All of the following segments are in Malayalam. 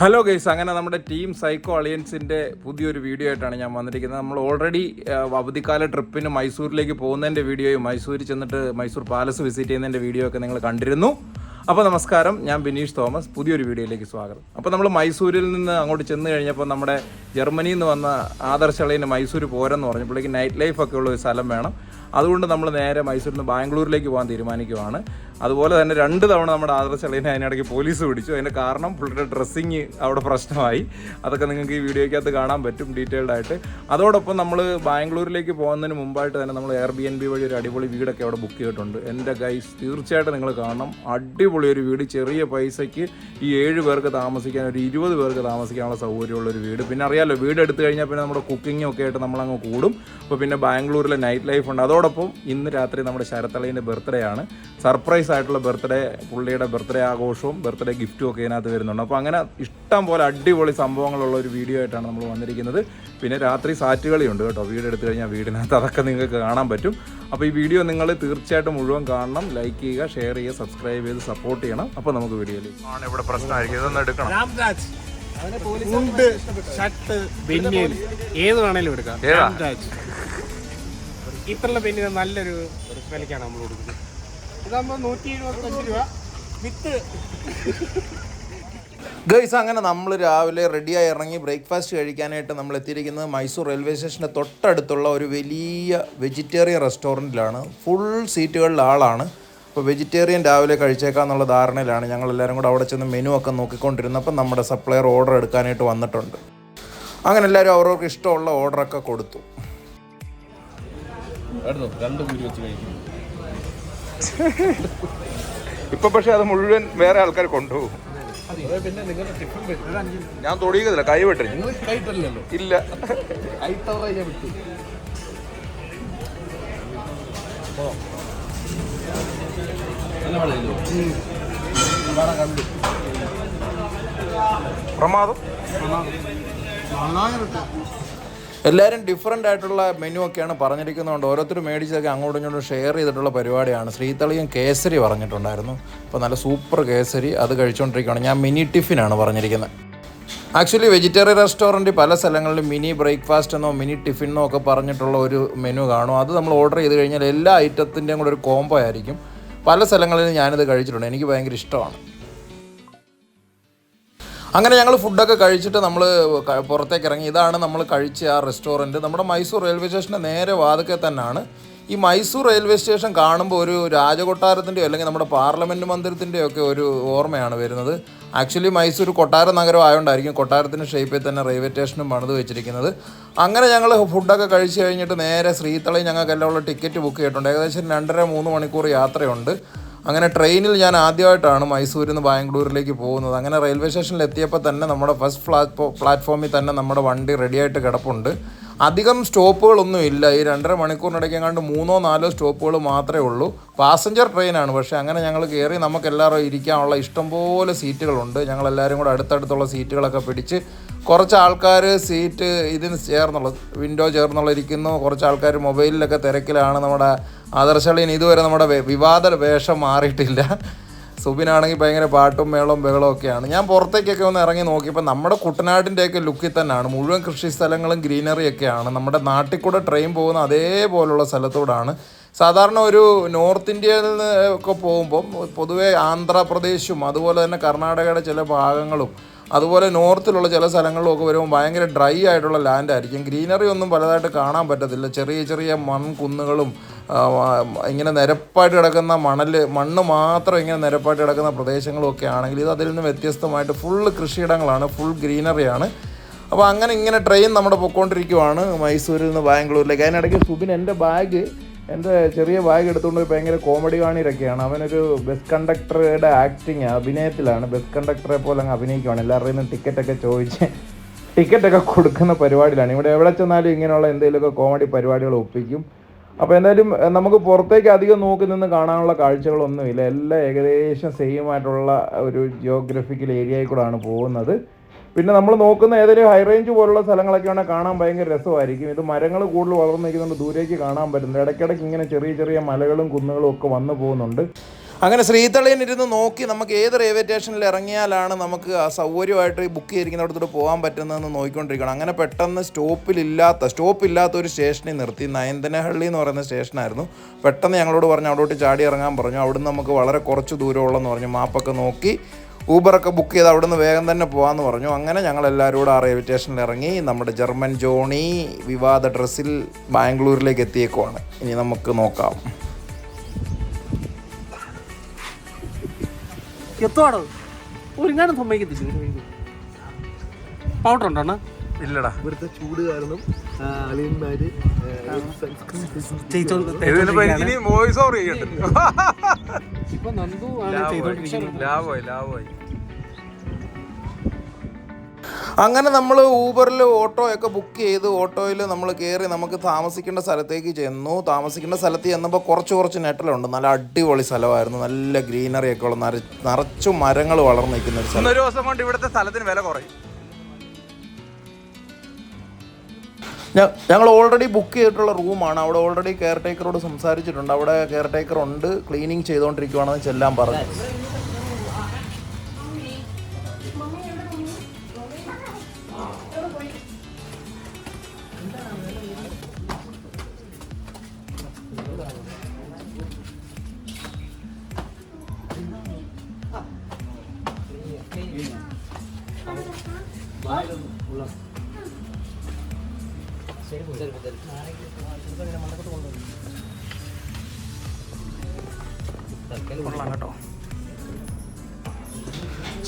ഹലോ ഗൈസ് അങ്ങനെ നമ്മുടെ ടീം സൈക്കോ അളിയൻസിന്റെ പുതിയൊരു വീഡിയോ ആയിട്ടാണ് ഞാൻ വന്നിരിക്കുന്നത്. നമ്മൾ ഓൾറെഡി അവധിക്കാല ട്രിപ്പിന് മൈസൂരിലേക്ക് പോകുന്നതിന്റെ വീഡിയോയും മൈസൂരിൽ ചെന്നിട്ട് മൈസൂർ പാലസ് വിസിറ്റ് ചെയ്യുന്നതിന്റെ വീഡിയോ ഒക്കെ നിങ്ങൾ കണ്ടിരുന്നു. അപ്പോൾ നമസ്കാരം ഞാൻ ബിനീഷ് തോമസ്. പുതിയൊരു വീഡിയോയിലേക്ക് സ്വാഗതം. അപ്പോൾ നമ്മൾ മൈസൂരിൽ നിന്ന് അങ്ങോട്ട് ചെന്ന് കഴിഞ്ഞപ്പോൾ നമ്മുടെ ജർമ്മനിയിൽ നിന്ന് വന്ന ആദർശ അളിയൻ മൈസൂർ പോരെന്ന് പറഞ്ഞപ്പോഴേക്ക് നൈറ്റ് ലൈഫ് ഒക്കെ ഉള്ള ഒരു സ്ഥലം വേണം. അതുകൊണ്ട് നമ്മൾ നേരെ മൈസൂരിൽ നിന്ന് ബാംഗ്ലൂരിലേക്ക് പോകാൻ തീരുമാനിക്കുവാണ്. അതുപോലെ തന്നെ രണ്ട് തവണ നമ്മുടെ ആദർശ് അളിയനെ അതിനിടയ്ക്ക് പോലീസ് പിടിച്ചു. അതിന്റെ കാരണം പുള്ളിയുടെ ഡ്രസ്സിങ് അവിടെ പ്രശ്നമായി. അതൊക്കെ നിങ്ങൾക്ക് ഈ വീഡിയോയ്ക്കകത്ത് കാണാൻ പറ്റും ഡീറ്റെയിൽഡ് ആയിട്ട്. അതോടൊപ്പം നമ്മൾ ബാംഗ്ലൂരിലേക്ക് പോകുന്നതിന് മുമ്പായിട്ട് തന്നെ നമ്മൾ എയർ ബി എൻ ബി വഴി ഒരു അടിപൊളി വീടൊക്കെ അവിടെ ബുക്ക് ചെയ്തിട്ടുണ്ട്. എന്റെ ഗൈസ് തീർച്ചയായിട്ടും നിങ്ങൾ കാണണം. അടിപൊളി ഒരു വീട്. ചെറിയ പൈസയ്ക്ക് ഈ ഏഴ് പേർക്ക് താമസിക്കാൻ ഒരു ഇരുപത് പേർക്ക് താമസിക്കാനുള്ള സൗകര്യമുള്ള ഒരു വീട്. പിന്നെ അറിയാമല്ലോ വീട് എടുത്തു കഴിഞ്ഞാൽ പിന്നെ നമ്മുടെ കുക്കിങ്ങും ഒക്കെ ആയിട്ട് നമ്മളങ്ങ് കൂടും. അപ്പോൾ പിന്നെ ബാംഗ്ലൂരിലെ നൈറ്റ് ലൈഫ് ഉണ്ട്. അതോടൊപ്പം ഇന്ന് രാത്രി നമ്മുടെ ശരത്തളീന്റെ ബർത്ത്ഡേ ആണ്. സർപ്രൈസ് ആയിട്ടുള്ള ബർത്ത്ഡേ പുള്ളിയുടെ ബർത്ത്ഡേ ആഘോഷവും ബർത്ത്ഡേ ഗിഫ്റ്റും ഒക്കെ ഇതിനകത്ത് വരുന്നുണ്ട്. അപ്പോൾ അങ്ങനെ ഇഷ്ടം പോലെ അടിപൊളി സംഭവങ്ങളുള്ള ഒരു വീഡിയോ ആയിട്ടാണ് നമ്മൾ വന്നിരിക്കുന്നത്. പിന്നെ രാത്രി സാറ്റുകളിയുണ്ട് കേട്ടോ. വീട് എടുത്തു കഴിഞ്ഞാൽ വീടിനകത്ത് അതൊക്കെ നിങ്ങൾക്ക് കാണാൻ പറ്റും. അപ്പോൾ ഈ വീഡിയോ നിങ്ങൾ തീർച്ചയായിട്ടും മുഴുവൻ കാണണം. ലൈക്ക് ചെയ്യുക ഷെയർ ചെയ്യുക സബ്സ്ക്രൈബ് ചെയ്ത് സപ്പോർട്ട് ചെയ്യണം. അപ്പോൾ നമുക്ക് വീഡിയോയിലേക്ക് ആണ് ഇവിടെ പ്രശ്നമായിരിക്കും ഇതൊന്ന് എടുക്കണം. ഏത് വേണേലും എടുക്കാം. ഇത്രയുള്ള പെണ്ണിന് നല്ലൊരു വിലക്കാണ് നമ്മൾ കൊടുക്കുന്നത്. ഇതാകുമ്പോൾ നൂറ്റി എഴുപത്തഞ്ച് രൂപ. വിത്ത്. ഗൈസ് അങ്ങനെ നമ്മൾ രാവിലെ റെഡിയായി ഇറങ്ങി ബ്രേക്ക്ഫാസ്റ്റ് കഴിക്കാനായിട്ട് നമ്മൾ എത്തിയിരിക്കുന്നത് മൈസൂർ റെയിൽവേ സ്റ്റേഷന്റെ തൊട്ടടുത്തുള്ള ഒരു വലിയ വെജിറ്റേറിയൻ റെസ്റ്റോറന്റിലാണ് ഫുൾ സീറ്റുകളിൽ ആളാണ്. അപ്പോൾ വെജിറ്റേറിയൻ രാവിലെ കഴിച്ചേക്കാന്നുള്ള ധാരണയിലാണ് ഞങ്ങൾ എല്ലാവരും കൂടെ അവിടെ ചെന്ന് മെനു ഒക്കെ നോക്കിക്കൊണ്ടിരുന്നപ്പോൾ നമ്മുടെ സപ്ലയർ ഓർഡർ എടുക്കാനായിട്ട് വന്നിട്ടുണ്ട്. അങ്ങനെ എല്ലാവരും അവരവർക്ക് ഇഷ്ടമുള്ള ഓർഡറൊക്കെ കൊടുത്തു. രണ്ട് പൂരി വെച്ച് കഴിക്കും. ഇപ്പം പക്ഷെ അത് മുഴുവൻ വേറെ ആൾക്കാർ കൊണ്ടുപോകും. ഞാൻ തൊടിയുന്നില്ല കൈ ഇല്ല. വിട്ടു കണ്ടു പ്രമാദം എല്ലാവരും ഡിഫറെന്റ് ആയിട്ടുള്ള മെനു ഒക്കെയാണ് പറഞ്ഞിരിക്കുന്നതുകൊണ്ട് ഓരോരുത്തർ മേടിച്ചൊക്കെ അങ്ങോട്ടും ഇങ്ങോട്ടും ഷെയർ ചെയ്തിട്ടുള്ള പരിപാടിയാണ്. ശ്രീതളിയും കേസരി പറഞ്ഞിട്ടുണ്ടായിരുന്നു. അപ്പോൾ നല്ല സൂപ്പർ കേസരി അത് കഴിച്ചുകൊണ്ടിരിക്കുകയാണ് ഞാൻ മിനി ടിഫിനാണ് പറഞ്ഞിരിക്കുന്നത്. ആക്ച്വലി വെജിറ്റേറിയൻ റെസ്റ്റോറന്റ് പല സ്ഥലങ്ങളിലും മിനി ബ്രേക്ക്ഫാസ്റ്റ് എന്നോ മിനി ടിഫിൻ എന്നോ ഒക്കെ പറഞ്ഞിട്ടുള്ള ഒരു മെനു കാണും. അത് നമ്മൾ ഓർഡർ ചെയ്ത് കഴിഞ്ഞാൽ എല്ലാ ഐറ്റത്തിന്റെയും കൂടെ ഒരു കോംബോ ആയിരിക്കും. പല സ്ഥലങ്ങളിലും ഞാനിത് കഴിച്ചിട്ടുണ്ട്. എനിക്ക് ഭയങ്കര ഇഷ്ടമാണ്. അങ്ങനെ ഞങ്ങൾ ഫുഡൊക്കെ കഴിച്ചിട്ട് നമ്മൾ പുറത്തേക്ക് ഇറങ്ങി ഇതാണ് നമ്മൾ കഴിച്ച ആ റെസ്റ്റോറന്റ് നമ്മുടെ മൈസൂർ റെയിൽവേ സ്റ്റേഷന്റെ നേരെ വാതുക്കെ തന്നെയാണ് ഈ മൈസൂർ റെയിൽവേ സ്റ്റേഷൻ കാണുമ്പോൾ ഒരു രാജകൊട്ടാരത്തിന്റെയോ അല്ലെങ്കിൽ നമ്മുടെ പാർലമെന്റ് മന്ദിരത്തിന്റെയോ ഒക്കെ ഒരു ഓർമ്മയാണ് വരുന്നത്. ആക്ച്വലി മൈസൂർ കൊട്ടാര നഗരം ആയതുകൊണ്ടായിരിക്കും കൊട്ടാരത്തിന്റെ ഷേപ്പിൽ തന്നെ റെയിൽവേ സ്റ്റേഷനും പണിത് വെച്ചിരിക്കുന്നത്. അങ്ങനെ ഞങ്ങൾ ഫുഡൊക്കെ കഴിച്ച് കഴിഞ്ഞിട്ട് നേരെ ശ്രീതളയിൽ ഞങ്ങൾക്ക് എല്ലാം ഉള്ള ടിക്കറ്റ് ബുക്ക് ചെയ്തിട്ടുണ്ട്. ഏകദേശം രണ്ടര മൂന്ന് മണിക്കൂർ യാത്രയുണ്ട്. അങ്ങനെ ട്രെയിനിൽ ഞാൻ ആദ്യമായിട്ടാണ് മൈസൂരിൽ നിന്ന് ബാംഗ്ലൂരിലേക്ക് പോകുന്നത്. അങ്ങനെ റെയിൽവേ സ്റ്റേഷനിൽ എത്തിയപ്പോൾ തന്നെ നമ്മുടെ ഫസ്റ്റ് പ്ലാറ്റ്ഫോ പ്ലാറ്റ്ഫോമിൽ തന്നെ നമ്മുടെ വണ്ടി റെഡിയായിട്ട് കിടപ്പുണ്ട്. അധികം സ്റ്റോപ്പുകളൊന്നും ഇല്ല. ഈ രണ്ടര മണിക്കൂറിനിടയ്ക്ക് എങ്ങാണ്ട് മൂന്നോ നാലോ സ്റ്റോപ്പുകൾ മാത്രമേ ഉള്ളൂ. പാസഞ്ചർ ട്രെയിനാണ്. പക്ഷേ അങ്ങനെ ഞങ്ങൾ കയറി നമുക്ക് എല്ലാവരും ഇരിക്കാനുള്ള ഇഷ്ടംപോലെ സീറ്റുകളുണ്ട്. ഞങ്ങളെല്ലാവരും കൂടെ അടുത്തടുത്തുള്ള സീറ്റുകളൊക്കെ പിടിച്ച് കുറച്ച് ആൾക്കാർ സീറ്റ് ഇതിന് ചേർന്നുള്ള വിൻഡോ ചേർന്നുള്ള ഇരിക്കുന്നു കുറച്ച് ആൾക്കാർ മൊബൈലിലൊക്കെ തിരക്കിലാണ് നമ്മുടെ ആദർശളിന് ഇതുവരെ നമ്മുടെ വിവാദ വേഷം മാറിയിട്ടില്ല. സുബിനാണെങ്കിൽ ഭയങ്കര പാട്ടും മേളവും ബഹളവും ഒക്കെയാണ്. ഞാൻ പുറത്തേക്കൊക്കെ ഒന്ന് ഇറങ്ങി നോക്കിയപ്പോൾ നമ്മുടെ കുട്ടനാടിന്റെയൊക്കെ ലുക്കിൽ തന്നെയാണ് മുഴുവൻ കൃഷി സ്ഥലങ്ങളും ഗ്രീനറി ഒക്കെയാണ്. നമ്മുടെ നാട്ടിൽ കൂടെ ട്രെയിൻ പോകുന്ന അതേപോലുള്ള സ്ഥലത്തോടാണ്. സാധാരണ ഒരു നോർത്ത് ഇന്ത്യയിൽ നിന്ന് ഒക്കെ പോകുമ്പം പൊതുവേ ആന്ധ്രാപ്രദേശും അതുപോലെ തന്നെ കർണാടകയുടെ ചില ഭാഗങ്ങളും അതുപോലെ നോർത്തിലുള്ള ചില സ്ഥലങ്ങളിലൊക്കെ വരുമ്പോൾ ഭയങ്കര ഡ്രൈ ആയിട്ടുള്ള ലാൻഡ് ആയിരിക്കും. ഗ്രീനറി ഒന്നും പലതായിട്ട് കാണാൻ പറ്റത്തില്ല. ചെറിയ ചെറിയ മൺകുന്നുകളും ഇങ്ങനെ നിരപ്പായിട്ട് കിടക്കുന്ന മണൽ മണ്ണ് മാത്രം ഇങ്ങനെ നിരപ്പായിട്ട് കിടക്കുന്ന പ്രദേശങ്ങളൊക്കെ ആണെങ്കിൽ ഇത് അതിൽ നിന്ന് വ്യത്യസ്തമായിട്ട് ഫുള്ള് കൃഷിയിടങ്ങളാണ് ഫുൾ ഗ്രീനറിയാണ് അപ്പോൾ അങ്ങനെ ഇങ്ങനെ ട്രെയിൻ നമ്മുടെ പൊക്കോണ്ടിരിക്കുവാണ് മൈസൂരിൽ നിന്ന് ബാംഗ്ലൂരിലേക്ക്. അതിനിടയ്ക്ക് സുബിൻ എന്റെ ബാഗ് എന്റെ ചെറിയ ബാഗ് എടുത്തുകൊണ്ട് ഭയങ്കര കോമഡി കാണിയിലൊക്കെയാണ്. അവനൊരു ബസ് കണ്ടക്ടറുടെ ആക്ടിങ് അഭിനയത്തിലാണ്. ബസ് കണ്ടക്ടറെ പോലെ അങ്ങ് അഭിനയിക്കുവാണ്. എല്ലാവരുടെയും ടിക്കറ്റൊക്കെ ചോദിച്ച് ടിക്കറ്റൊക്കെ കൊടുക്കുന്ന പരിപാടിയിലാണ് ഇവിടെ എവിടെ ചെന്നാലും ഇങ്ങനെയുള്ള എന്തെങ്കിലുമൊക്കെ കോമഡി പരിപാടികൾ ഒപ്പിക്കും. അപ്പോൾ എന്തായാലും നമുക്ക് പുറത്തേക്ക് അധികം നോക്കി നിന്ന് കാണാനുള്ള കാഴ്ചകളൊന്നുമില്ല. എല്ലാം ഏകദേശം സെയിം ആയിട്ടുള്ള ഒരു ജിയോഗ്രഫിക്കൽ ഏരിയയിൽ കൂടെയാണ് പോകുന്നത്. പിന്നെ നമ്മൾ നോക്കുന്ന ഏതെങ്കിലും ഹൈ റേഞ്ച് പോലുള്ള സ്ഥലങ്ങളൊക്കെയാണ് കാണാൻ ഭയങ്കര രസമായിരിക്കും. ഇത് മരങ്ങൾ കൂടുതൽ വളർന്നു നിൽക്കുന്നുണ്ട് ദൂരേക്ക് കാണാൻ പറ്റുന്നുണ്ട് ഇടയ്ക്കിടയ്ക്ക് ഇങ്ങനെ ചെറിയ ചെറിയ മലകളും കുന്നുകളും ഒക്കെ വന്നു പോകുന്നുണ്ട്. അങ്ങനെ ശ്രീതളിയിൽ ഇരുന്ന് നോക്കി നമുക്ക് ഏത് റെയിൽവേ സ്റ്റേഷനിൽ ഇറങ്ങിയാലാണ് നമുക്ക് ആ സൗകര്യമായിട്ട് ബുക്ക് ചെയ്തിരിക്കുന്ന അടുത്തോട്ട് പോകാൻ പറ്റുന്നതെന്ന് നോക്കിക്കൊണ്ടിരിക്കണം. അങ്ങനെ പെട്ടെന്ന് സ്റ്റോപ്പിലില്ലാത്ത സ്റ്റോപ്പില്ലാത്ത ഒരു സ്റ്റേഷനിൽ നിർത്തി. നയന്തനഹള്ളി എന്ന് പറയുന്ന സ്റ്റേഷനായിരുന്നു പെട്ടെന്ന് ഞങ്ങളോട് പറഞ്ഞു അവിടോട്ട് ചാടി ഇറങ്ങാൻ പറഞ്ഞു. അവിടുന്ന് നമുക്ക് വളരെ കുറച്ച് ദൂരമുള്ളെന്ന് പറഞ്ഞു. മാപ്പൊക്കെ നോക്കി ഊബറൊക്കെ ബുക്ക് ചെയ്ത് അവിടെ നിന്ന് വേഗം തന്നെ പോകാമെന്ന് പറഞ്ഞു. അങ്ങനെ ഞങ്ങൾ എല്ലാവരും കൂടെ ആ റെയിൽവേ സ്റ്റേഷനിൽ ഇറങ്ങി. നമ്മുടെ ജർമ്മൻ ജോണി വിവാദ ഡ്രസ്സിൽ ബാംഗ്ലൂരിലേക്ക് എത്തിയേക്കുവാണ്. ഇനി നമുക്ക് നോക്കാം. എത്തുവാടോ? ഒരുങ്ങാനും സമ്മതിക്കത്തില്ല? പൗഡർ ഉണ്ടോ അണ്ണാ? ഇല്ലടാ. ഇവിടുത്തെ ചൂട് കാരണം അളിയന്മാര്. വോയിസ് ഓവർ ചെയ്യണ്ട ഇപ്പൊ നന്ദു ആണ് ചെയ്തോണ്ടിരിക്കുന്നത്. ലാഭമായി ലാഭമായി അങ്ങനെ നമ്മൾ ഊബറിൽ ഓട്ടോ ഒക്കെ ബുക്ക് ചെയ്ത് ഓട്ടോയിൽ നമ്മൾ കയറി നമുക്ക് താമസിക്കേണ്ട സ്ഥലത്തേക്ക് ചെന്നു. താമസിക്കേണ്ട സ്ഥലത്ത് ചെന്നപ്പോൾ കുറച്ച് കുറച്ച് നെറ്റലുണ്ട് നല്ല അടിപൊളി സ്ഥലമായിരുന്നു. നല്ല ഗ്രീനറി ഒക്കെ ഉള്ള നിറ നിറച്ചു മരങ്ങൾ വളർന്നു നിൽക്കുന്ന ഒരു സ്ഥലം. ഒരു ദിവസം കൊണ്ട് ഇവിടുത്തെ സ്ഥലത്തിന് വില കുറയും. ഞങ്ങൾ ഓൾറെഡി ബുക്ക് ചെയ്തിട്ടുള്ള റൂമാണ് അവിടെ ഓൾറെഡി കെയർ ടേക്കറോട് സംസാരിച്ചിട്ടുണ്ട്. അവിടെ കെയർ ടേക്കർ ഉണ്ട്. ക്ലീനിങ് ചെയ്തുകൊണ്ടിരിക്കുവാണെന്ന് ചെല്ലാൻ പറഞ്ഞു.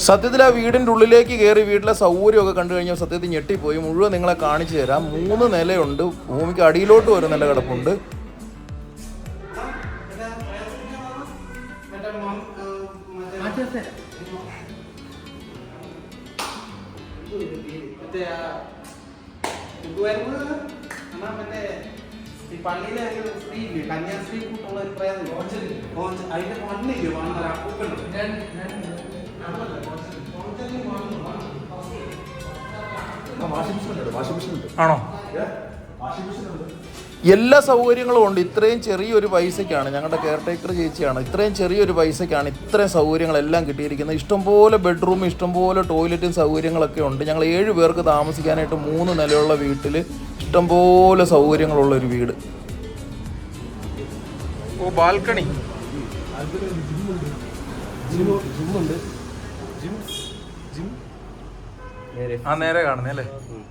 സത്യത്തിൽ ആ വീടിന്റെ ഉള്ളിലേക്ക് കയറി വീട്ടിലെ സൗകര്യമൊക്കെ കണ്ടു കഴിഞ്ഞാൽ സത്യത്തിൽ ഞെട്ടിപ്പോയി. മുഴുവൻ നിങ്ങളെ കാണിച്ചു തരാം. മൂന്ന് നിലയുണ്ട്. ഭൂമിക്ക് അടിയിലോട്ട് വരുന്ന നില കിടപ്പുണ്ട്. ആണോ? എല്ലാ സൗകര്യങ്ങളും ഉണ്ട്. ഇത്രയും ചെറിയൊരു പൈസയ്ക്കാണ് ഞങ്ങളുടെ കെയർ ടേക്കർ ചേച്ചിയാണ്. ഇത്രയും ചെറിയൊരു പൈസയ്ക്കാണ് ഇത്രയും സൗകര്യങ്ങളെല്ലാം കിട്ടിയിരിക്കുന്നത്. ഇഷ്ടംപോലെ ബെഡ്റൂം ഇഷ്ടംപോലെ ടോയ്ലറ്റും സൗകര്യങ്ങളൊക്കെ ഉണ്ട്. ഞങ്ങൾ ഏഴ് പേർക്ക് താമസിക്കാനായിട്ട് മൂന്ന് നിലയുള്ള വീട്ടിൽ ഇഷ്ടംപോലെ സൗകര്യങ്ങളുള്ള ഒരു വീട്. ഓ ബാൽക്കണി. ആ നേരെ കാണുന്നേ അല്ലേ?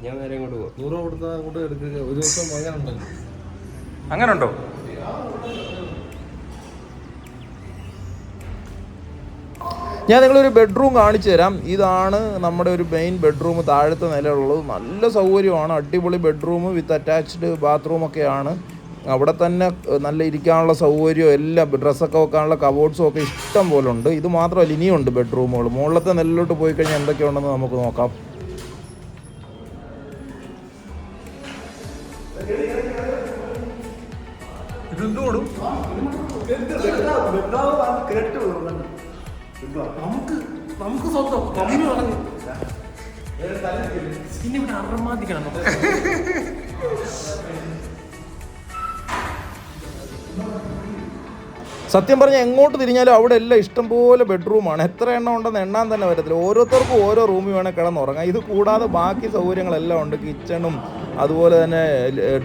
ഞാൻ നേരെ ഇങ്ങോട്ട് പോവാം. നൂറ് കൊടുത്ത അങ്ങോട്ട് എടുക്കുക ഒരു ദിവസം അങ്ങനെ ഉണ്ടല്ലോ അങ്ങനെ ഉണ്ടോ ഞാൻ നിങ്ങളൊരു ബെഡ്റൂം കാണിച്ചു തരാം. ഇതാണ് നമ്മുടെ ഒരു മെയിൻ ബെഡ്റൂം താഴത്തെ നിലയുള്ളത്. നല്ല സൗകര്യമാണ്. അടിപൊളി ബെഡ്റൂം വിത്ത് അറ്റാച്ച്ഡ് ബാത്റൂം ഒക്കെയാണ്. അവിടെ തന്നെ നല്ല ഇരിക്കാനുള്ള സൗകര്യം എല്ലാം ഡ്രസ്സൊക്കെ വെക്കാനുള്ള കബോർഡ്സും ഒക്കെ ഇഷ്ടം പോലെ ഉണ്ട്. ഇത് മാത്രമല്ല ഇനിയുണ്ട് ബെഡ്റൂമുകൾ മുകളിലത്തെ നെല്ലിലോട്ട് പോയി കഴിഞ്ഞാൽ എന്തൊക്കെയുണ്ടെന്ന് നമുക്ക് നോക്കാം. നമുക്ക് നമുക്ക് സ്വന്തം പറഞ്ഞു പിന്നെ ഇവിടെ അറമാദിക്കണം സത്യം പറഞ്ഞാൽ എങ്ങോട്ട് തിരിഞ്ഞാലും അവിടെ എല്ലാം ഇഷ്ടംപോലെ ബെഡ്റൂമാണ്. എത്ര എണ്ണം ഉണ്ടെന്ന് എണ്ണാൻ തന്നെ വരത്തില്ല ഓരോരുത്തർക്കും ഓരോ റൂമിൽ വേണേൽ കിടന്നുറങ്ങാം ഇത് കൂടാതെ ബാക്കി സൗകര്യങ്ങളെല്ലാം ഉണ്ട്. കിച്ചണും അതുപോലെ തന്നെ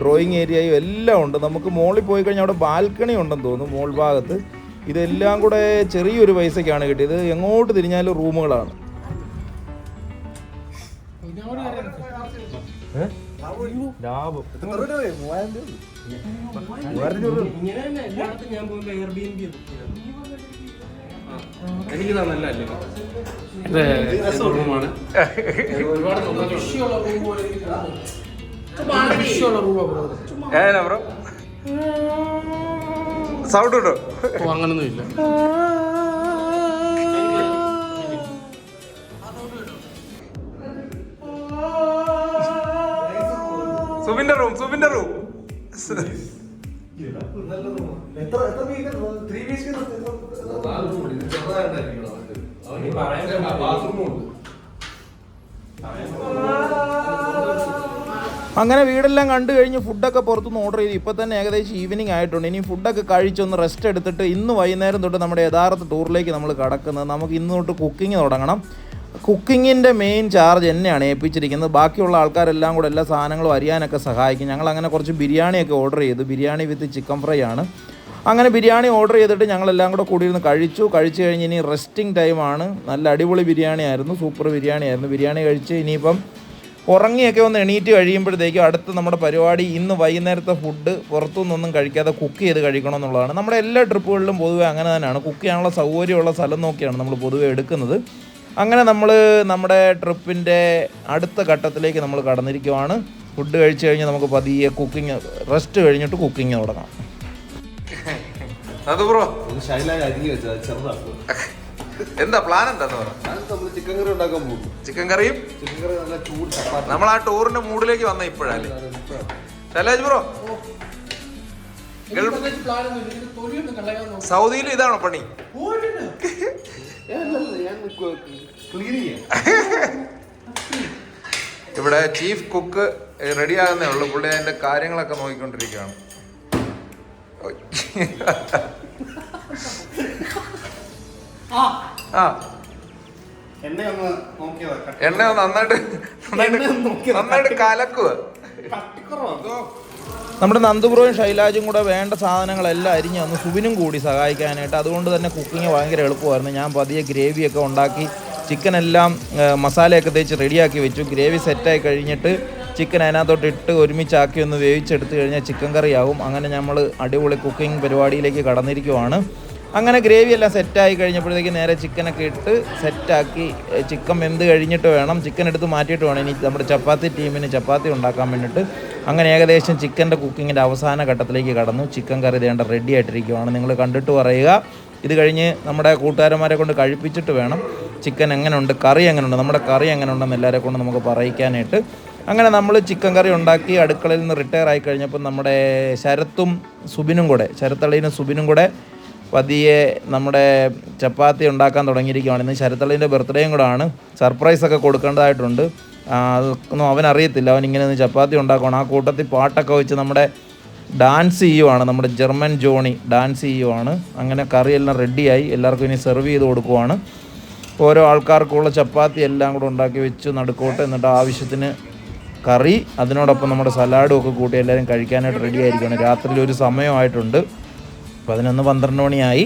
ഡ്രോയിങ് ഏരിയയും എല്ലാം ഉണ്ട്. നമുക്ക് മുകളിൽ പോയി കഴിഞ്ഞാൽ അവിടെ ബാൽക്കണി ഉണ്ടെന്ന് തോന്നുന്നു മോൾ ഭാഗത്ത്. ഇതെല്ലാം കൂടെ ചെറിയൊരു പൈസയ്ക്കാണ് കിട്ടിയത്. എങ്ങോട്ട് തിരിഞ്ഞാലും റൂമുകളാണ്. ലാഭം ഞാൻ നല്ല അല്ലേ ഒരുപാട് ബ്രോ സൗണ്ട് ഉണ്ടോ അങ്ങനൊന്നും ഇല്ല സുബിന്റെ റൂം സുബിന്റെ റൂം അങ്ങനെ വീടെല്ലാം കണ്ടു കഴിഞ്ഞ് ഫുഡൊക്കെ പുറത്തുനിന്ന് ഓർഡർ ചെയ്ത്. ഇപ്പോൾ തന്നെ ഏകദേശം ഈവനിങ് ആയിട്ടുണ്ട്. ഇനി ഫുഡൊക്കെ കഴിച്ചൊന്ന് റെസ്റ്റ് എടുത്തിട്ട് ഇന്ന് വൈകുന്നേരം തൊട്ട് നമ്മുടെ യഥാർത്ഥ ടൂറിലേക്ക് നമ്മൾ കടക്കുന്നത്. നമുക്ക് ഇന്ന് തൊട്ട് കുക്കിംഗ് തുടങ്ങണം. കുക്കിങ്ങിന്റെ മെയിൻ ചാർജ് എന്നെയാണ് ഏൽപ്പിച്ചിരിക്കുന്നത്. ബാക്കിയുള്ള ആൾക്കാരെല്ലാം കൂടെ എല്ലാ സാധനങ്ങളും അറിയാനൊക്കെ സഹായിക്കും. ഞങ്ങൾ അങ്ങനെ കുറച്ച് ബിരിയാണിയൊക്കെ ഓർഡർ ചെയ്തു. ബിരിയാണി വിത്ത് ചിക്കൻ ഫ്രൈ ആണ്. അങ്ങനെ ബിരിയാണി ഓർഡർ ചെയ്തിട്ട് ഞങ്ങളെല്ലാം കൂടെ കൂടിയിരുന്ന് കഴിച്ചു. കഴിച്ചു കഴിഞ്ഞ് ഇനി റെസ്റ്റിംഗ് ടൈമാണ് നല്ല അടിപൊളി ബിരിയാണി ആയിരുന്നു സൂപ്പർ ബിരിയാണി ആയിരുന്നു ബിരിയാണി കഴിച്ച് ഇനിയിപ്പം ഉറങ്ങിയൊക്കെ ഒന്ന് എണീറ്റ് കഴിയുമ്പോഴത്തേക്കും അടുത്ത നമ്മുടെ പരിപാടി ഇന്ന് വൈകുന്നേരത്തെ ഫുഡ് പുറത്തുനിന്നൊന്നും കഴിക്കാതെ കുക്ക് ചെയ്ത് കഴിക്കണം എന്നുള്ളതാണ് നമ്മുടെ എല്ലാ ട്രിപ്പുകളിലും പൊതുവെ അങ്ങനെ തന്നെയാണ്. കുക്ക് ചെയ്യാനുള്ള സൗകര്യമുള്ള സ്ഥലം നോക്കിയാണ് നമ്മൾ പൊതുവെ എടുക്കുന്നത്. അങ്ങനെ നമ്മൾ നമ്മുടെ ട്രിപ്പിന്റെ അടുത്ത ഘട്ടത്തിലേക്ക് നമ്മൾ കടന്നിരിക്കുവാണ്. ഫുഡ് കഴിച്ചു കഴിഞ്ഞ് നമുക്ക് പതിയെ കുക്കിംഗ് റെസ്റ്റ് കഴിഞ്ഞിട്ട് കുക്കിംഗ് തുടങ്ങാം. അത് ബ്രോ എന്താ പ്ലാൻ എന്താന്ന് പറ. ഞാൻ നമ്മൾ ചിക്കൻ കറി ഉണ്ടാക്കാൻ പോകും. ചിക്കൻ കറിയും ചിക്കൻ കറി നല്ല ചൂട് ചപ്പാത്തി. നമ്മൾ ആ ടൂറിന്റെ മൂഡിലേക്ക് വന്ന ഇപ്പോഴല്ലേ ശൈലാജ് ബ്രോ സൗദിയിൽ ഇതാണോ പണി? ഇവിടെ ചീഫ് കുക്ക് റെഡി ആകുന്നേ ഉള്ളൂ. പുള്ളി അതിന്റെ കാര്യങ്ങളൊക്കെ നോക്കിക്കൊണ്ടിരിക്കുകയാണ്. ആ. എന്നെ ഒന്ന് നോക്കിയതാ എണ്ണ ഒന്ന് നന്നായിട്ട് നന്നായിട്ട് നന്നായിട്ട് കലക്കുക നമ്മുടെ നന്ദുബ്രോയും ശൈലാജും കൂടെ വേണ്ട സാധനങ്ങളെല്ലാം അരിഞ്ഞ് വന്ന് സുബിനും കൂടി സഹായിക്കാനായിട്ട്. അതുകൊണ്ട് തന്നെ കുക്കിംഗ് ഭയങ്കര എളുപ്പമായിരുന്നു. ഞാൻ പതിയെ ഗ്രേവിയൊക്കെ ഉണ്ടാക്കി ചിക്കനെല്ലാം മസാലയൊക്കെ തേച്ച് റെഡിയാക്കി വെച്ചു. ഗ്രേവി സെറ്റായി കഴിഞ്ഞിട്ട് ചിക്കൻ അതിനകത്തോട്ട് ഇട്ട് ഒരുമിച്ചാക്കി ഒന്ന് വേവിച്ചെടുത്ത് കഴിഞ്ഞാൽ ചിക്കൻ കറിയാവും. അങ്ങനെ നമ്മൾ അടിപൊളി കുക്കിംഗ് പരിപാടിയിലേക്ക് കടന്നിരിക്കുവാണ്. അങ്ങനെ ഗ്രേവി എല്ലാം സെറ്റായി കഴിഞ്ഞപ്പോഴത്തേക്ക് നേരെ ചിക്കനൊക്കെ ഇട്ട് സെറ്റാക്കി ചിക്കൻ വെന്ത് കഴിഞ്ഞിട്ട് വേണം. ചിക്കൻ എടുത്ത് മാറ്റിയിട്ട് വേണം. ഇനി നമ്മുടെ ചപ്പാത്തി ടീമിന് ചപ്പാത്തി ഉണ്ടാക്കാൻ വേണ്ടിയിട്ട്. അങ്ങനെ ഏകദേശം ചിക്കന്റെ കുക്കിങ്ങിന്റെ അവസാന ഘട്ടത്തിലേക്ക് കടന്നു. ചിക്കൻ കറി വേണ്ട റെഡി ആയിട്ടിരിക്കുവാണ്. നിങ്ങൾ കണ്ടിട്ട് പറയുക. ഇത് കഴിഞ്ഞ് നമ്മുടെ കൂട്ടുകാരന്മാരെ കൊണ്ട് കഴിപ്പിച്ചിട്ട് വേണം. ചിക്കൻ എങ്ങനെയുണ്ട് കറി എങ്ങനെയുണ്ട് നമ്മുടെ കറി എങ്ങനെയുണ്ടെന്ന് എല്ലാവരെ കൊണ്ട് നമുക്ക് പറയിക്കാനായിട്ട്. അങ്ങനെ നമ്മൾ ചിക്കൻ കറി ഉണ്ടാക്കി അടുക്കളയിൽ നിന്ന് റിട്ടയർ ആയി കഴിഞ്ഞപ്പോൾ നമ്മുടെ ശരത്തും സുബിനും കൂടെ ശരത്തള്ളീനും സുബിനും കൂടെ പതിയെ നമ്മുടെ ചപ്പാത്തി ഉണ്ടാക്കാൻ തുടങ്ങിയിരിക്കുകയാണ്. ഇന്ന് ശരത്തള്ളിന്റെ ബർത്ത്ഡേയും കൂടെ ആണ് സർപ്രൈസൊക്കെ കൊടുക്കേണ്ടതായിട്ടുണ്ട്. അതൊന്നും അവൻ അറിയത്തില്ല. അവൻ ഇങ്ങനെ ഒന്ന് ചപ്പാത്തി ഉണ്ടാക്കുകയാണ് ആ കൂട്ടത്തിൽ പാട്ടൊക്കെ വെച്ച് നമ്മുടെ ഡാൻസ് ചെയ്യുവാണ്. നമ്മുടെ ജർമ്മൻ ജോണി ഡാൻസ് ചെയ്യുവാണ്. അങ്ങനെ കറിയെല്ലാം റെഡിയായി. എല്ലാവർക്കും ഇനി സെർവ് ചെയ്ത് കൊടുക്കുവാണ്. ഓരോ ആൾക്കാർക്കുള്ള ചപ്പാത്തി എല്ലാം കൂടെ ഉണ്ടാക്കി വെച്ച് നടുക്കോട്ട് എന്നിട്ട് ആവശ്യത്തിന് കറി. അതിനോടൊപ്പം നമ്മുടെ സലാഡും ഒക്കെ കൂട്ടി എല്ലാവരും കഴിക്കാനായിട്ട് റെഡി ആയിരിക്കുകയാണ്. രാത്രിയിൽ ഒരു സമയമായിട്ടുണ്ട്. പതിനൊന്ന് പന്ത്രണ്ട് മണിയായി.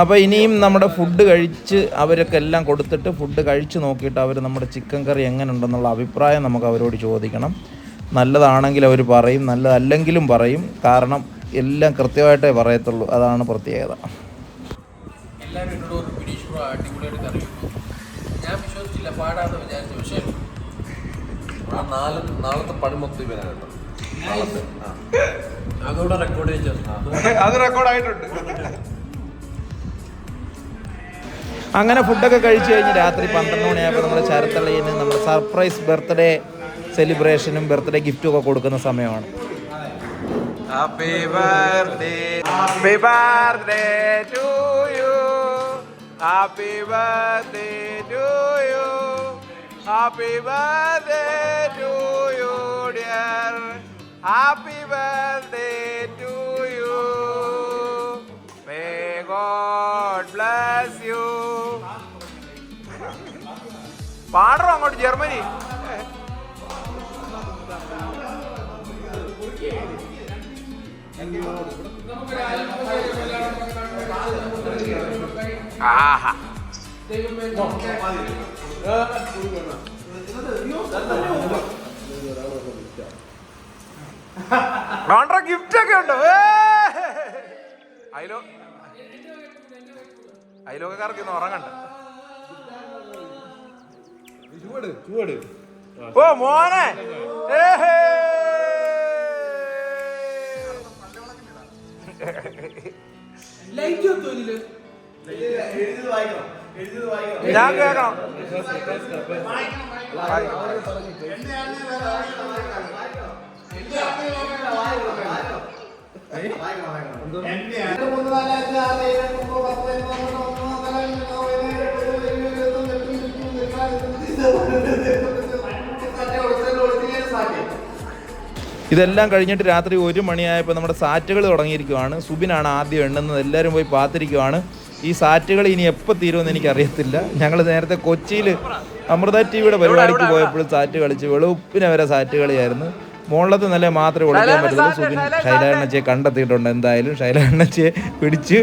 അപ്പോൾ ഇനിയും നമ്മുടെ ഫുഡ് കഴിച്ച് അവരൊക്കെ എല്ലാം കൊടുത്തിട്ട് ഫുഡ് കഴിച്ച് നോക്കിയിട്ട് അവർ നമ്മുടെ ചിക്കൻ കറി എങ്ങനെ ഉണ്ടെന്നുള്ള അഭിപ്രായം നമുക്ക് അവരോട് ചോദിക്കണം. നല്ലതാണെങ്കിൽ അവർ പറയും നല്ലതല്ലെങ്കിലും പറയും. കാരണം എല്ലാം കൃത്യമായിട്ടേ പറയത്തുള്ളൂ. അതാണ് പ്രത്യേകത. എല്ലാവരും ഞാൻ പാടാന്ന് വിചാരിച്ചു. പക്ഷേ നാല് നാളത്തെ പണി മൊത്തം ഇവനാണ് അതോടെ റെക്കോർഡ് അത് റെക്കോർഡ് ആയിട്ടുണ്ട്. അങ്ങനെ ഫുഡൊക്കെ കഴിച്ചു കഴിഞ്ഞ് രാത്രി പന്ത്രണ്ട് മണിയായപ്പോൾ നമ്മുടെ ചരത്തള്ളയിന് നമ്മുടെ സർപ്രൈസ് ബർത്ത്ഡേ സെലിബ്രേഷനും ബർത്ത്ഡേ ഗിഫ്റ്റും ഒക്കെ കൊടുക്കുന്ന സമയമാണ്. Happy birthday happy birthday to you happy birthday to you happy birthday to you dear happy birthday to you may God bless you പാടറോ അങ്ങോട്ട് ജർമ്മനി? ആഹാ. വേണ്ട ഗിഫ്റ്റ് ഒക്കെ ഉണ്ട് അയലോ അയലോകക്കാർക്ക് ഇന്ന് ഉറങ്ങണ്ട. ചൂട് ചൂട്. ഓ മോനെ. ഞാൻ കേക്കണം ഇതെല്ലാം കഴിഞ്ഞിട്ട് രാത്രി ഒരു മണിയായപ്പോൾ നമ്മുടെ സാറ്റുകൾ തുടങ്ങിയിരിക്കുവാണ്. സുബിനാണ് ആദ്യം എണ്ണുന്നത്. എല്ലാവരും പോയി പാത്തിരിക്കുവാണ്. ഈ സാറ്റുകൾ ഇനി എപ്പോൾ തീരുമെന്ന് എനിക്കറിയത്തില്ല. ഞങ്ങൾ നേരത്തെ കൊച്ചിയിൽ അമൃത ടി വിയുടെ പരിപാടിക്ക് പോയപ്പോഴും സാറ്റ് കളിച്ച് വെളുപ്പിനെ വരെ സാറ്റ് കളിയായിരുന്നു. മോളത്ത് നില മാത്രമേ ഒളിക്കാൻ പറ്റുള്ളൂ സുബിൻ ശൈല എണ്ണച്ചയെ കണ്ടെത്തിയിട്ടുണ്ട്. എന്തായാലും ശൈല എണ്ണച്ചയെ പിടിച്ച്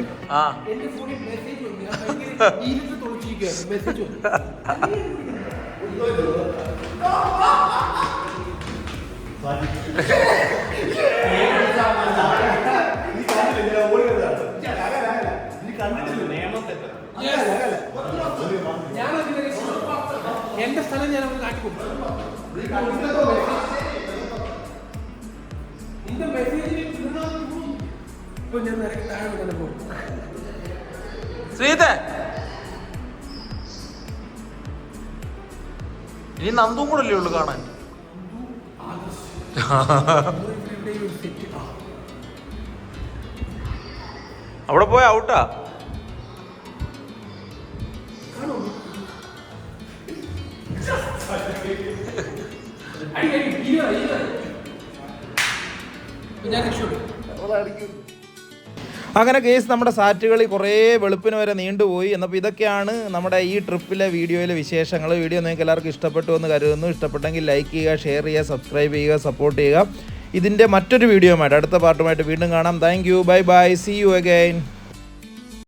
എന്റെ സ്ഥലം മെസ്സേജ് വന്നു ഞാൻ നിനക്ക് താഴെ തന്നെ പോകും ശ്രീധ. ഇനി നന്ദും കൂടെ അല്ലേ ഉള്ളു കാണാൻ? അവിടെ പോയ ഔട്ടാ. ഞാൻ രക്ഷപ്പെട്ടു അങ്ങനെ കേസ് നമ്മുടെ സാറ്റുകളിൽ കുറേ വെളുപ്പിന് വരെ നീണ്ടുപോയി. എന്നപ്പോൾ ഇതൊക്കെയാണ് നമ്മുടെ ഈ ട്രിപ്പിലെ വീഡിയോയിലെ വിശേഷങ്ങൾ. വീഡിയോ നിങ്ങൾക്ക് എല്ലാവർക്കും ഇഷ്ടപ്പെട്ടു എന്ന് കരുതുന്നു. ഇഷ്ടപ്പെട്ടെങ്കിൽ ലൈക്ക് ചെയ്യുക ഷെയർ ചെയ്യുക സബ്സ്ക്രൈബ് ചെയ്യുക സപ്പോർട്ട് ചെയ്യുക. ഇതിന്റെ മറ്റൊരു വീഡിയോയുമായിട്ട് അടുത്ത പാർട്ടുമായിട്ട് വീണ്ടും കാണാം. Thank you bye bye see you again